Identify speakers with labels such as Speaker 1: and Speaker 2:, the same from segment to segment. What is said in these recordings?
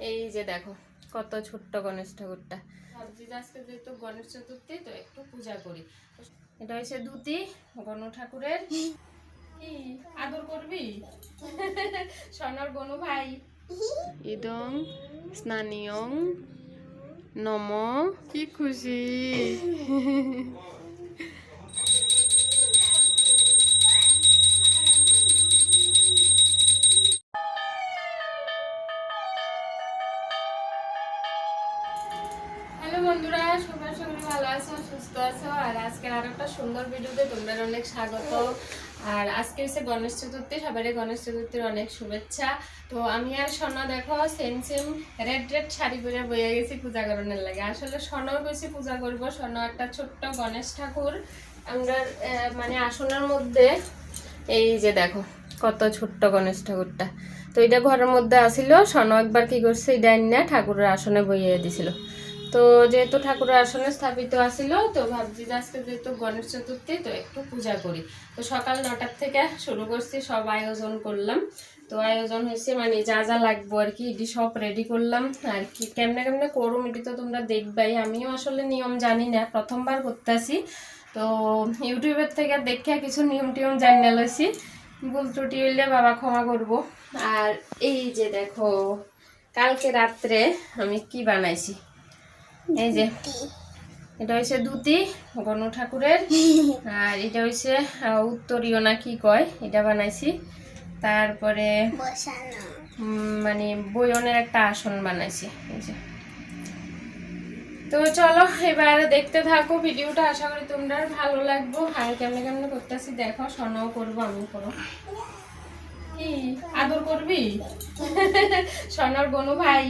Speaker 1: এই যে দেখো কত ছোট্ট গণেশ ঠাকুরটা। ভাবছি আজকে যেহেতু গণেশ চতুর্থী তো একটু পূজা করি। এটা হচ্ছে দুতি গণ ঠাকুরের। কি? আদর করবি? সোনার গনু ভাই। ইদং স্নানিয়ং নম। কি খুশি। আজকে আর একটা সুন্দর ভিডিওতে তোমরা অনেক স্বাগত। আর আজকে হচ্ছে গণেশ চতুর্থী, সবারই গণেশ চতুর্থীর অনেক শুভেচ্ছা। তো আমি আর স্বর্ণ দেখো same same red red sari পরে বইয়ে গেছি পূজা করানোর লাগে। আসলে সোনাও বেশি পূজা করব স্বর্ণ একটা ছোট্ট গণেশ ঠাকুর। আমরা মানে আসনের মধ্যে, এই যে দেখো, কত ছোট্ট গণেশ ঠাকুরটা। তো এটা ঘরের মধ্যে আসিল স্বর্ণ একবার কি করছে, এটা ঠাকুরের আসনে বইয়ে দিছিল। তো যেহেতু ঠাকুরের আসনে স্থাপিত আসিল তো ভাবছি যে আজকে যেহেতু গণেশ চতুর্থী, তো একটু পূজা করি। তো সকাল নটার থেকে শুরু করছি, সব আয়োজন করলাম। তো আয়োজন হয়েছে মানে যা যা লাগবো আর কি এটি সব রেডি করলাম। আর কি, কেমনে কেমনে করুম এটি তো তোমরা দেখবাই। আমিও আসলে নিয়ম জানি না, প্রথমবার করতেছি। তো ইউটিউবের থেকে দেখে কিছু নিয়ম টিয়ম জানিয়ে লইছি। ভুল ত্রুটি হইলে বাবা ক্ষমা করব। আর এই যে দেখো, কালকে রাত্রে আমি কি বানাইছি? এই যে এটা হচ্ছে দুতি গণু ঠাকুরের। আর এটা আহ, উত্তরীয় না কি কয় এটা বানাইছি। তারপরে মানে বয়নের একটা আসন বানাইছি এই যে। তো চলো এবার দেখতে থাকো ভিডিওটা আশা করি তোমরা ভালো লাগবো। আর কেমনে কেমনে করতেছি দেখো সোনাও করব আমি করো। আদর করবি? সোনার গনু ভাই।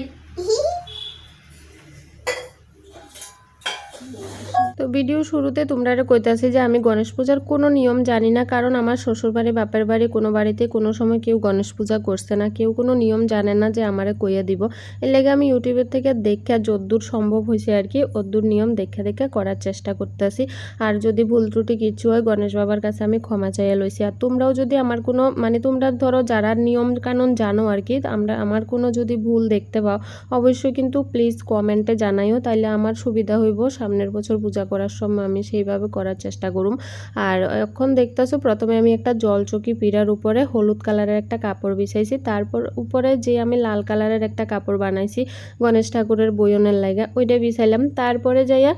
Speaker 1: তো ভিডিও শুরুতে তোমরা কইতাছি যে আমি গণেশ পূজার কোনো নিয়ম জানি না, কারণ আমার শ্বশুর বাড়ি বাপের বাড়ি, কোনো বাড়িতে কোনো সময় কেউ গণেশ পূজা করছে না। কেউ কোনো নিয়ম জানে না যে আমারে কইয়া দিব। এর লেগে আমি ইউটিউবের থেকে দেখা যদ্দূর সম্ভব হয়েছে আর কি, অদ্দূর নিয়ম দেখে দেখে করার চেষ্টা করতেছি। আর যদি ভুল ত্রুটি কিছু হয়, গণেশ বাবার কাছে আমি ক্ষমা চাইয়া লইছি। আর তোমরাও যদি আমার কোনো মানে তোমরা ধরো যারা নিয়ম কানুন জানো আর কি, আমরা, আমার কোনো যদি ভুল দেখতে পাও, অবশ্যই কিন্তু প্লিজ কমেন্টে জানাইও, তাইলে আমার সুবিধা হইব, সামনের বছর পূজা করার সময় আমি সেইভাবে করার চেষ্টা করুম। আর এখন দেখতেছো প্রথমে আমি একটা জলচকি পিড়ার উপরে হলুদ কালারের একটা কাপড় বিছাইছি। তারপর উপরে যে আমি লাল কালারের একটা কাপড় বানাইছি গণেশ ঠাকুরের বয়নের লাগা ওইটা বিছাইলাম। তারপরে যাইয়া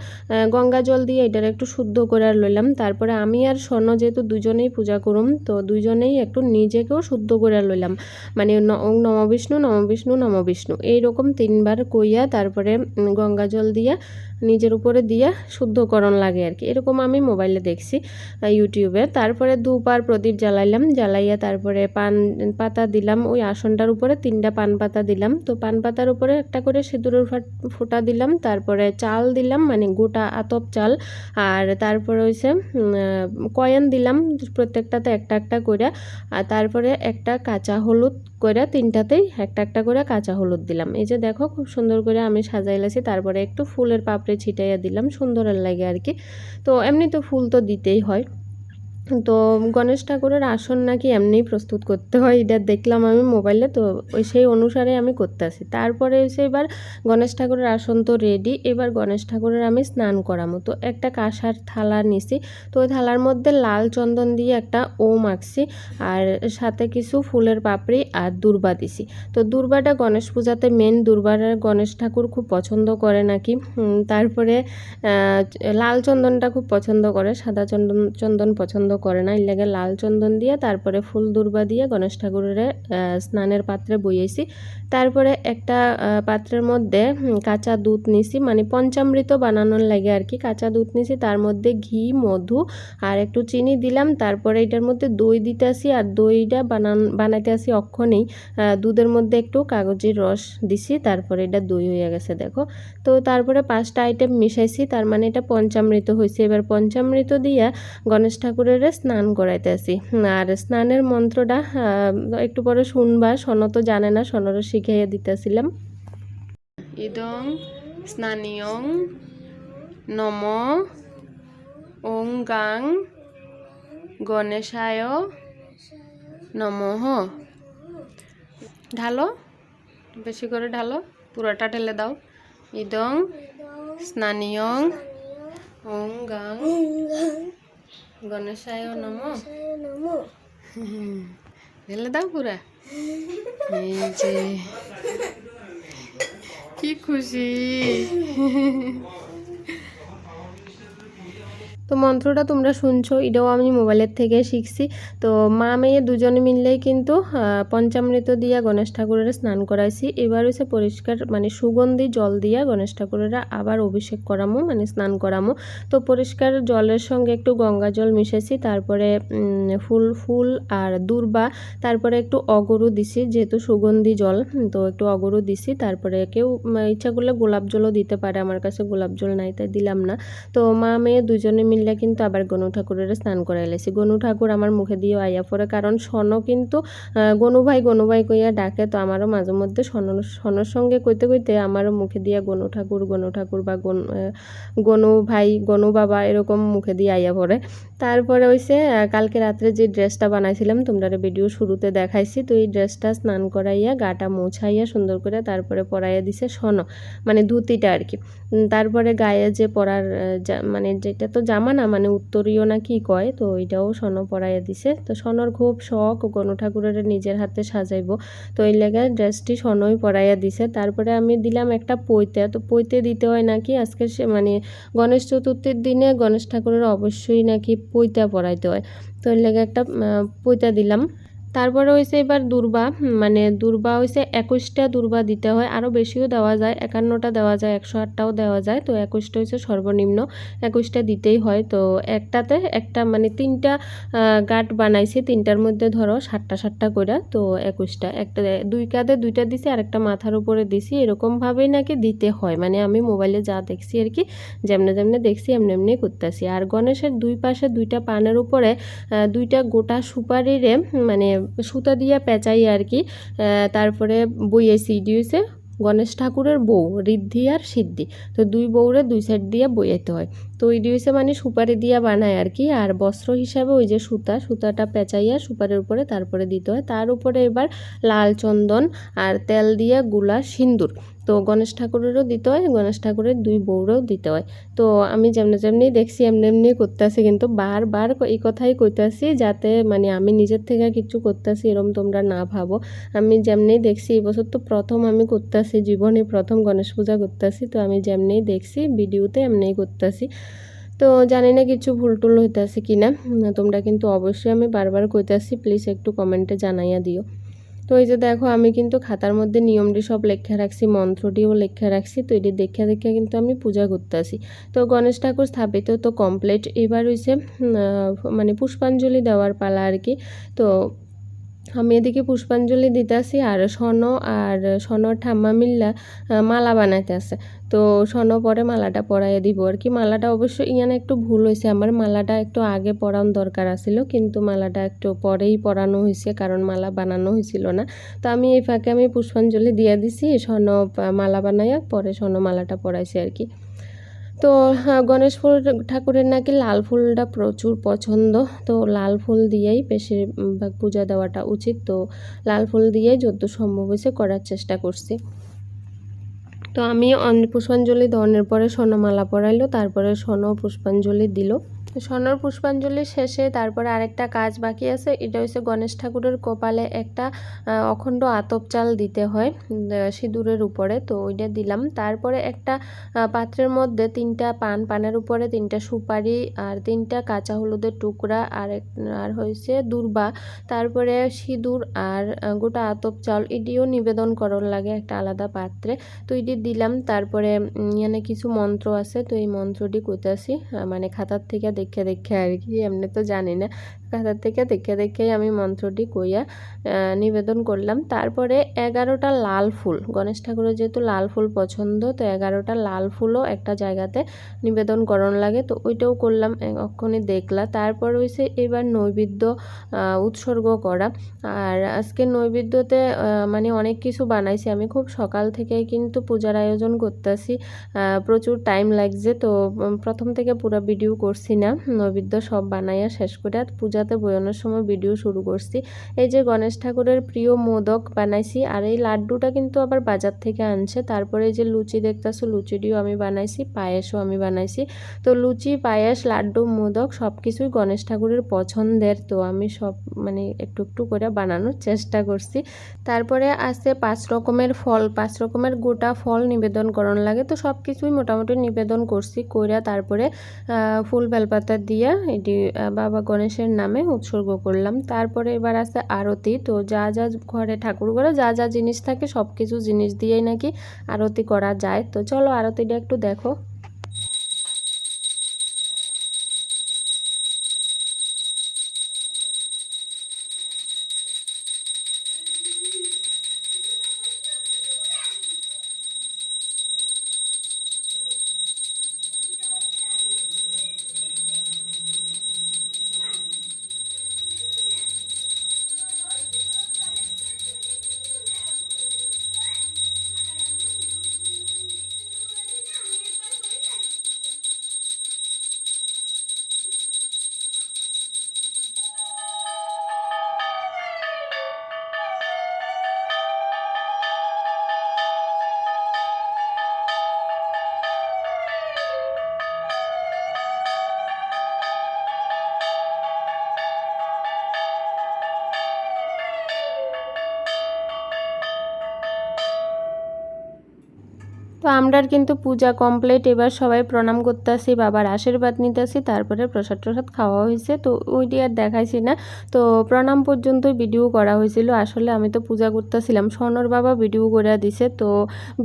Speaker 1: গঙ্গা জল দিয়ে এটার একটু শুদ্ধ করে লইলাম। তারপরে আমি আর স্বর্ণ যেহেতু দুজনেই পূজা করুম, তো দুজনেই একটু নিজেকেও শুদ্ধ করে লইলাম। মানে ওং নম বিষ্ণু নম বিষ্ণু নম বিষ্ণু। এইরকম তিনবার কইয়া তারপরে গঙ্গা জল দিয়া নিজের উপরে দিয়ে শুদ্ধকরণ লাগে আর কি। এরকম আমি মোবাইলে দেখছি ইউটিউবে। তারপরে দুপার প্রদীপ জ্বালাইলাম, জ্বালাইয়া তারপরে পান, পাতা দিলাম, ওই আসনটার উপরে তিনটা পান পাতা দিলাম। তো পান পাতার উপরে একটা করে সিঁদুরের ফাট- দিলাম, তারপরে চাল দিলাম মানে গোটা আতপ চাল। আর তারপরে হয়েছে কয়েন দিলাম প্রত্যেকটাতে একটা একটা করে আর তারপরে একটা কাঁচা হলুদ করে তিনটাতেই একটা একটা করে কাঁচা হলুদ দিলাম। এই যে দেখো, খুব সুন্দর করে আমি সাজাইলাছি, তারপরে একটু ফুলের পাপড়ি ছিটাইয়া দিলাম সুন্দরের লাগে আর কি। তো এমনি তো ফুল তো দিতেই হয়। তো গণেশ ঠাকুরের আসন নাকি এমনিই প্রস্তুত করতে হয়, এটা দেখলাম আমি মোবাইলে, তো ওই সেই অনুসারে আমি করতে আসি। তারপরে এসে এবার গণেশ ঠাকুরের আসন তো রেডি এবার গণেশ ঠাকুরের আমি স্নান করামো। তো একটা কাঁসার থালা নিছি, তো ওই থালার মধ্যে লাল চন্দন দিয়ে একটা ওম আঁকছি, আর সাথে কিছু ফুলের পাপড়ি আর দুর্বা দিছি। তো দুর্বাটা গণেশ পূজাতে মেন দুর্বাটা গণেশ ঠাকুর খুব পছন্দ করে নাকি তারপরে লাল চন্দনটা খুব পছন্দ করে, সাদা চন্দন চন্দন পছন্দ করে না। লাগে লাল চন্দন দিয়ে তারপরে ফুল দুর্বা দিয়ে গণেশ ঠাকুরের স্নানের পাত্রে বইয়েছি। তারপরে একটা পাত্রের মধ্যে কাঁচা দুধ নিছি। মানে পঞ্চামৃত বানানোর লাগে আর কি কাঁচা দুধ নিছি। তার মধ্যে ঘি, মধু আর একটু চিনি দিলাম। তারপরে এটার মধ্যে দই দিতে আসি আর দইটা বানান বানাইতে আসি অক্ষণেই দুধের মধ্যে একটু কাগজের রস দিছি। তারপরে এটা দই হয়ে গেছে, দেখো। তো তারপরে পাঁচটা আইটেম মিশাইছি। তার মানে এটা পঞ্চামৃত হয়েছে এবার পঞ্চামৃত দিয়া গণেশ ঠাকুরের স্নান করাইতে আসি আর স্নানের মন্ত্রটা একটু পরে শুনবা তো জানে না সনরও শিখাইয়া দিতেছিলাম। ইদং স্নানিয়ং নম ওং গাং গণেশায় নমঃ। ঢালো, বেশি করে ঢালো, পুরোটা ঢেলে দাও। ইদং স্নানিয়ং ওং গাং গণেশায় নম। ঢেলে দাও পুরা। এই যে কি খুশি। তো মন্ত্রটা তোমরা শুনছো, এটাও আমি মোবাইলের থেকে শিখছি। তো মা মেয়ে দুজনে মিললেই কিন্তু পঞ্চামৃত দিয়া গণেশ ঠাকুরের স্নান করাইছি। এবার হচ্ছে পরিষ্কার মানে সুগন্ধি জল দিয়া গণেশ ঠাকুরের আবার অভিষেক করামো মানে স্নান করামো। তো পরিষ্কার জলের সঙ্গে একটু গঙ্গা জল মিশাইছি, তারপরে ফুল ফুল আর দূর্বা, তারপরে একটু অগরু দিছি, যেহেতু সুগন্ধি জল, তো একটু অগরু দিছি, তারপরে কেউ ইচ্ছা করলে গোলাপ জলও দিতে পারে, আমার কাছে গোলাপ জল নাই, তাই দিলাম না। তো মা মেয়ে দুজনে মিললে কিন্তু আবার গনু ঠাকুরের স্নান করাইলেছি গনু ঠাকুর আমার মুখে দিয়ে আইয়া পড়ে, কারণ সন কিন্তু গনু ভাই গনু ভাই কইয়া ডাকে, তো আমারও মাঝে মধ্যে সন সনের সঙ্গে কইতে কইতে আমারও মুখে দিয়া গনু ঠাকুর গনু ঠাকুর বা গনু ভাই, গনু বাবা এরকম মুখে দিয়ে আইয়া পড়ে। তারপরে হইছে কালকে রাত্রে যে ড্রেসটা বানাইছিলাম তোমরা ভিডিও শুরুতে দেখাইছি। তো এই ড্রেসটা স্নান করাইয়া, গাটা মোছাইয়া, সুন্দর করে তারপরে পরাইয়া দিছে সন মানে ধুতিটা আর কি। তারপরে গায়ে যে পরার মানে যেটা তো জামা না মানে উত্তরীয় না কি কয়, তো ওইটাও সন পরাইয়া দিছে। তো সনর খুব শখ গণ ঠাকুরের নিজের হাতে সাজাইব। তো এই লেগে ড্রেসটি সনই পরাইয়া দিছে। তারপরে আমি দিলাম একটা পৈতে। তো পৈতে দিতে হয় নাকি? আজকে মানে গণেশ চতুর্থীর দিনে গণেশ ঠাকুরের অবশ্যই নাকি পৈতা পরাইতে হয়। তো এর লেগে একটা পৈতা দিলাম। তারপরে হয়েছে এবার দুর্বা মানে দুর্বা হয়েছে একুশটা দুর্বা দিতে হয় আরও বেশিও দেওয়া যায়, একান্নটা দেওয়া যায়, একশো আটটাও দেওয়া যায়, তো একুশটা হয়েছে সর্বনিম্ন, একুশটা দিতেই হয়, তো একটাতে একটা মানে তিনটা গাঁট বানাইছি, তিনটার মধ্যে ধরো সাতটা সাতটা করে তো একুশটা, একটা দুই কাঁধে দুইটা দিছি আর একটা মাথার উপরে দিছি, এরকমভাবেই নাকি দিতে হয় মানে আমি মোবাইলে যা দেখছি আর কি, যেমনে যেমনে দেখছি, এমনি এমনি করতেছি, আর গণেশের দুই পাশে দুইটা পানের উপরে দুইটা গোটা সুপারিরে মানে সুতা দিয়ে পেঁচাই আর কি তারপরে বইয়ে দিয়েছে গণেশ ঠাকুরের বউ, ঋদ্ধি আর সিদ্ধি। তো দুই বউরে দুই সাইড দিয়ে বইয়েতে হয়। তো ওই দিয়েছে মানে সুপারি দিয়া বানায় আর কি। আর বস্ত্র হিসাবে ওই যে সুতা, সুতাটা পেঁচাইয়া সুপারের উপরে তারপরে দিতে হয়। তার উপরে এবার লাল চন্দন আর তেল দিয়ে গুলা সিন্দুর। তো গণেশ ঠাকুরেরও দিতে হয়, গণেশ ঠাকুরের দুই বউরেও দিতে হয়। তো আমি যেমনি যেমনি দেখছি, এমনি এমনি করতেছি কিন্তু বারবার এই কথাই কইতাছি যাতে মানে আমি নিজের থেকে কিছু করতেছি এরম তোমরা না ভাবো। আমি যেমনি দেখছি, এই বছর তো প্রথম আমি করতেছি, জীবনে প্রথম গণেশ পূজা করতেছি। তো আমি যেমনি দেখছি, ভিডিওতে এমনিই করতেছি। তো জানি না কিছু ভুল টুল হইতেছে কি না তোমরা কিন্তু অবশ্যই আমি বারবার কইতাছি প্লিজ একটু কমেন্টে জানাইয়া দিও। তো এই যে দেখো, আমি কিন্তু খাতার মধ্যে নিয়মটি সব লেখা রাখছি, মন্ত্রটিও লেখা রাখছি, তো এটি দেখে দেখে কিন্তু আমি পূজা করতেছি। তো গণেশ ঠাকুর স্থাপিত তো কমপ্লিট এবার হয়েছে মানে পুষ্পাঞ্জলি দেওয়ার পালা আর কি। তো আমি এদিকে পুষ্পাঞ্জলি দিতেছি আর স্বর্ণ আর স্বর্ণ ঠাম্মা মিল্লা মালা বানাইতে আছে। তো স্বর্ণ পরে মালাটা পরাইয়ে দিব। আর কি, মালাটা অবশ্য ইয়ানে একটু ভুল হয়েছে আমার মালাটা একটু আগে পরানো দরকার আছিল, কিন্তু মালাটা একটু পরেই পরানো হয়েছে কারণ মালা বানানো হয়েছিল না। তো আমি এই ফাঁকে আমি পুষ্পাঞ্জলি দিয়ে দিছি স্বর্ণ মালা বানাইয়া, পরে স্বর্ণ মালাটা পরাইছি আর কি। তো হ্যাঁ, গণেশ ফুল ঠাকুরের নাকি লাল ফুলটা প্রচুর পছন্দ। তো লাল ফুল দিয়েই বেশিরভাগ পূজা দেওয়াটা উচিত। তো লাল ফুল দিয়েই যত সম্ভব হয়েছে করার চেষ্টা করছি। তো আমি পুষ্পাঞ্জলি দনের পরে স্বর্ণমালা পরাইলো তারপরে স্বর্ণ পুষ্পাঞ্জলি দিল। স্বর্ণর পুষ্পাঞ্জলি শেষে তারপরে আরেকটা কাজ বাকি আছে। এটা হচ্ছে গণেশ ঠাকুরের কপালে একটা অখণ্ড আতপ চাল দিতে হয় সিঁদুরের উপরে, তো ওইটা দিলাম। তারপরে একটা পাত্রের মধ্যে তিনটা পান, পানের উপরে তিনটা সুপারি আর তিনটা কাঁচা হলুদের টুকরা আর আর হয়েছে দুর্বা। তারপরে সিঁদুর আর গোটা আতপ চাল, এটিও নিবেদন করার লাগে একটা আলাদা পাত্রে। তো এটি দিলাম। তারপরে কিছু মন্ত্র আছে, তো এই মন্ত্রটি কইতাছি মানে খাতার থেকে দেখে দেখে আর কি, এমনি তো জানি না। খাতার থেকে দেখে দেখেই আমি মন্ত্রটি কইয়া নিবেদন করলাম। তারপরে এগারোটা লাল ফুল, গণেশ ঠাকুরের যেহেতু লাল ফুল পছন্দ, তো এগারোটা লাল ফুলও একটা জায়গাতে নিবেদন করণ লাগে। তো ওইটাও করলাম অক্ষণে দেখলা। তারপর হয়েছে এবার নৈবেদ্য উৎসর্গ করা। আর আজকে নৈবেদ্যতে মানে অনেক কিছু বানাইছি। আমি খুব সকাল থেকেই কিন্তু পূজার আয়োজন করতেছি। প্রচুর টাইম লাগছে। তো প্রথম থেকে পুরো ভিডিও করছি না। নৈবেদ্য সব বানাইয়া শেষ করে পূজাতে বয়ানোর সময় ভিডিও শুরু করছি। এই যে গণেশ ঠাকুরের প্রিয় মোদক বানাইছি, আর এই লাড্ডুটা কিন্তু আবার বাজার থেকে আনছে। তারপরে যে লুচি দেখতেছো, লুচিটিও আমি বানাইছি, পায়েসও আমি বানাইছি। তো লুচি, পায়েস, লাড্ডু, মোদক সব কিছুই গণেশ ঠাকুরের পছন্দের। তো আমি সব মানে একটু একটু করে বানানোর চেষ্টা করছি। তারপরে আছে পাঁচ রকমের ফল, পাঁচ রকমের গোটা ফল নিবেদন করণ লাগে। তো সব কিছুই মোটামুটি নিবেদন করছি, কইরা তারপরে ফুল ফুল বেলপাতা দিয়া এটি বাবা গণেশের নামে উৎসর্গ করলাম। তারপরে এবার আছে আরতি। তো যা যা ঘরে ঠাকুর ঘরে যা যা জিনিস থাকে সব কিছু জিনিস দিয়েই নাকি আরতি করা যায়। তো চলো আরতিটা একটু দেখো। তো আমরার কিন্তু পূজা কমপ্লিট এবার সবাই প্রণাম করতে আসি বাবার আশীর্বাদ নিতে আসি তারপরে প্রসাদ টসাদ খাওয়া হয়েছে। তো ওইটি আর দেখাইছি না। তো প্রণাম পর্যন্তই ভিডিও করা হয়েছিল। আসলে আমি তো পূজা করতেছিলাম। স্বর্ণর বাবা ভিডিও করে দিছে। তো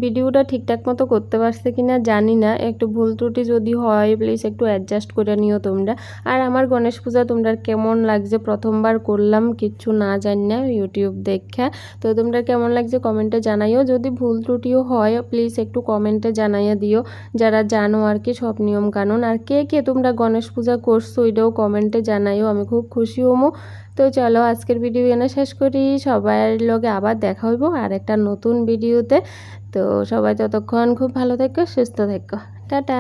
Speaker 1: ভিডিওটা ঠিকঠাক মতো করতে পারছে কিনা জানি না। একটু ভুল ত্রুটি যদি হয় প্লিজ একটু অ্যাডজাস্ট করে নিও তোমরা। আর আমার গণেশ পূজা তোমরা কেমন লাগছে? প্রথমবার করলাম, কিচ্ছু না জানি না ইউটিউব দেখা। তো তোমরা কেমন লাগছে? কমেন্টে জানাইও। যদি ভুল ত্রুটিও হয় প্লিজ একটু কমেন্টে জানাইয়া দিও, যারা জানো আর কি সব নিয়ম কানুন আর কে কে তোমরা গণেশ পূজা করছ এটাও কমেন্টে জানাইও, আমি খুব খুশি হমো। তো চলো আজকের ভিডিও এনে শেষ করি, সবার লগে আবার দেখা হইব আর একটা নতুন ভিডিওতে। তো সবাই ততক্ষণ খুব ভালো থেকো, সুস্থ থেকো। টাটা।